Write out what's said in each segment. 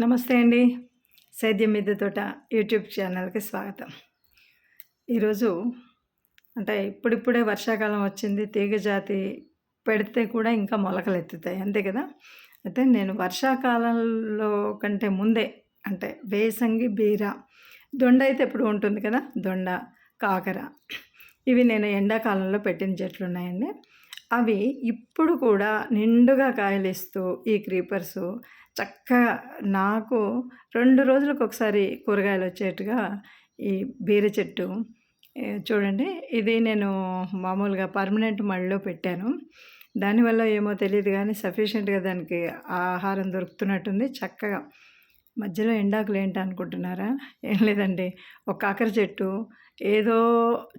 నమస్తే అండి. సేద్యం మీద తోట యూట్యూబ్ ఛానల్కి స్వాగతం. ఈరోజు అంటే ఇప్పుడిప్పుడే వర్షాకాలం వచ్చింది. తీగ జాతి పెడితే కూడా ఇంకా మొలకలు ఎత్తుతాయి. అంతే కదా? అయితే నేను వర్షాకాలంలో కంటే ముందే అంటే వేసంగి బీర దొండ అయితే ఎప్పుడు ఉంటుంది కదా? దొండ కాకర. ఇవి నేను ఎండాకాలంలో పెట్టిన చెట్లు ఉన్నాయండి. అవి ఇప్పుడు కూడా నిండుగా కాయలు ఇస్తూ ఈ క్రీపర్స్. చక్కగా నాకు రెండు రోజులకు ఒకసారి కూరగాయలు వచ్చేట్టుగా ఈ బీర చెట్టు. చూడండి ఇది నేను మామూలుగా పర్మనెంట్ మడిలో పెట్టాను. దానివల్ల ఏమో తెలియదు కానీ సఫిషియెంట్గా దానికి ఆహారం దొరుకుతున్నట్టుంది చక్కగా. మధ్యలో ఎండాకులు ఏంటి అనుకుంటున్నారా? ఏం లేదండి. ఒక కాకర చెట్టు ఏదో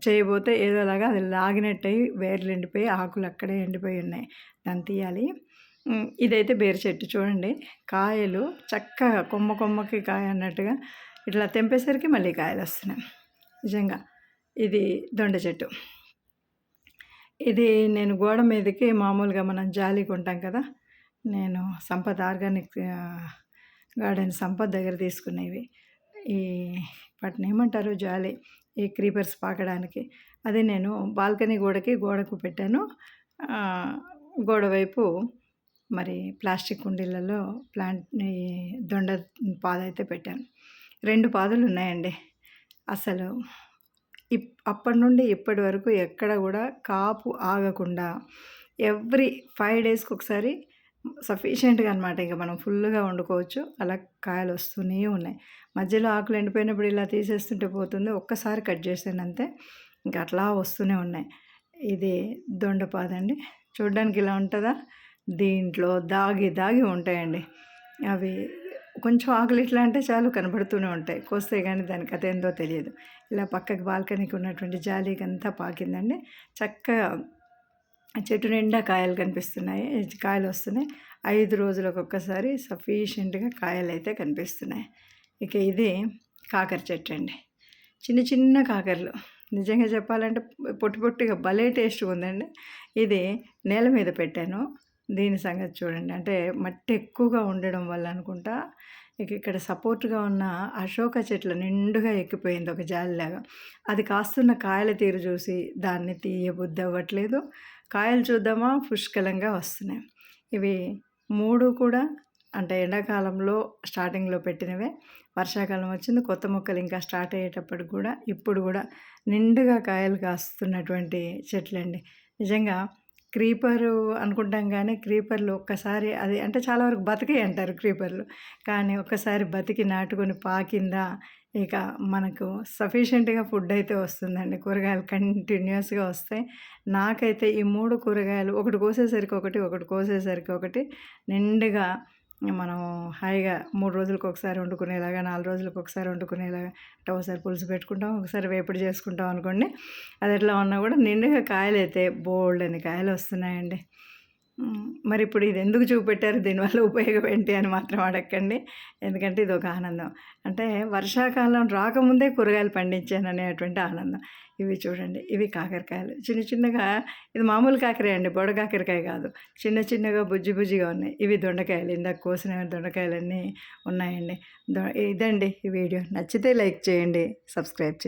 చేయబోతే ఏదోలాగా అది లాగినట్టయి వేర్లు ఎండిపోయి ఆకులు అక్కడే ఎండిపోయి ఉన్నాయి. దాన్ని తీయాలి. ఇదైతే బేరు చెట్టు చూడండి. కాయలు చక్కగా కొమ్మ కొమ్మకి కాయ అన్నట్టుగా ఇట్లా తెంపేసరికి మళ్ళీ కాయలు వస్తున్నాయి. నిజంగా ఇది దొండ చెట్టు. ఇది నేను గోడ మీదకి మామూలుగా మనం జాలి ఉంటాం కదా నేను సంపద ఆర్గానిక్ గార్డెన్ సంపద దగ్గర తీసుకునేవి. ఈ వాటిని ఏమంటారు? జాలి. ఈ క్రీపర్స్ పాకడానికి. అది నేను బాల్కనీ గోడకి గోడకు పెట్టాను. గోడ వైపు మరి ప్లాస్టిక్ కుండీలలో ప్లాంట్ దొండ పాద అయితే పెట్టాను. రెండు పాదులు ఉన్నాయండి. అసలు ఇప్ అప్పటి నుండి ఇప్పటి వరకు ఎక్కడ కూడా కాపు ఆగకుండా ఎవ్రీ ఫైవ్ డేస్కి ఒకసారి సఫిషియెంట్గా అనమాట ఇంకా మనం ఫుల్గా వండుకోవచ్చు. అలా కాయలు వస్తూనే ఉన్నాయి. మధ్యలో ఆకులు ఎండిపోయినప్పుడు ఇలా తీసేస్తుంటే పోతుంది. ఒక్కసారి కట్ చేసాను అంతే. ఇంకా అట్లా వస్తూనే ఉన్నాయి. ఇది దొండపాదండి చూడడానికి ఇలా ఉంటుందా? దీంట్లో దాగి దాగి ఉంటాయండి. అవి కొంచెం ఆకులు ఇట్లా అంటే చాలు కనబడుతూనే ఉంటాయి. కోస్తే కానీ దానికి అదేందో తెలియదు. ఇలా పక్కకి బాల్కనీకి ఉన్నటువంటి జాలీకి అంతా పాకిందండి. చక్కగా చెట్టు నిండా కాయలు కనిపిస్తున్నాయి. కాయలు వస్తున్నాయి. ఐదు రోజులకు ఒక్కసారి సఫిషియెంట్గా కాయలు అయితే కనిపిస్తున్నాయి. ఇక ఇది కాకర చెట్టు అండి. చిన్న చిన్న కాకరలు. నిజంగా చెప్పాలంటే పొట్టి పొట్టిగా భలే టేస్ట్ ఉందండి. ఇది నేల మీద పెట్టాను. దీని సంగతి చూడండి. అంటే మట్టి ఎక్కువగా ఉండడం వల్ల అనుకుంటా ఇక ఇక్కడ సపోర్ట్గా ఉన్న అశోక చెట్లు నిండుగా ఎక్కిపోయింది ఒక జాలిలాగా. అది కాస్తున్న కాయల తీరు చూసి దాన్ని తీయబుద్ధి అవ్వట్లేదు కాయలు చూద్దామా? పుష్కలంగా వస్తున్నాయి. ఇవి మూడు కూడా అంటే ఎండాకాలంలో స్టార్టింగ్లో పెట్టినవే. వర్షాకాలం వచ్చింది కొత్త మొక్కలు ఇంకా స్టార్ట్ అయ్యేటప్పటికి కూడా ఇప్పుడు కూడా నిండుగా కాయలు కాస్తున్నటువంటి చెట్లండి. నిజంగా క్రీపరు అనుకుంటాం కానీ క్రీపర్లు ఒక్కసారి అది అంటే చాలా వరకు బతికి అంటారు క్రీపర్లు. కానీ ఒక్కసారి బతికి నాటుకొని పాకిందా ఇక మనకు సఫిషియెంట్గా ఫుడ్ అయితే వస్తుందండి. కూరగాయలు కంటిన్యూస్గా వస్తాయి. నాకైతే ఈ మూడు కూరగాయలు ఒకటి కోసేసరికి ఒకటి ఒకటి కోసేసరికి ఒకటి నిండుగా మనం హాయిగా మూడు రోజులకు ఒకసారి వండుకునేలాగా నాలుగు రోజులకు ఒకసారి వండుకునేలాగా అంటే ఒకసారి పులుసు పెట్టుకుంటాం ఒకసారి వేపుడు చేసుకుంటాం అనుకోండి అది ఎట్లా ఉన్నా కూడా నిండుగా కాయలు అయితే బోల్డ్ అని కాయలు వస్తున్నాయండి. మరి ఇప్పుడు ఇది ఎందుకు చూపెట్టారు? దీనివల్ల ఉపయోగం ఏంటి అని మాత్రం అడగండి. ఎందుకంటే ఇది ఒక ఆనందం. అంటే వర్షాకాలం రాకముందే కూరగాయలు పండించాను అనేటువంటి ఆనందం. ఇవి చూడండి ఇవి కాకరకాయలు. చిన్న చిన్నగా ఇది మామూలు కాకరే అండి బొడ కాకరకాయ కాదు. చిన్న చిన్నగా బుజ్జి బుజ్జిగా ఉన్నాయి. ఇవి దొండకాయలు ఇందాక కోసిన దొండకాయలన్నీ ఉన్నాయండి. ఇదండి ఈ వీడియో. నచ్చితే లైక్ చేయండి సబ్స్క్రైబ్ చేయండి.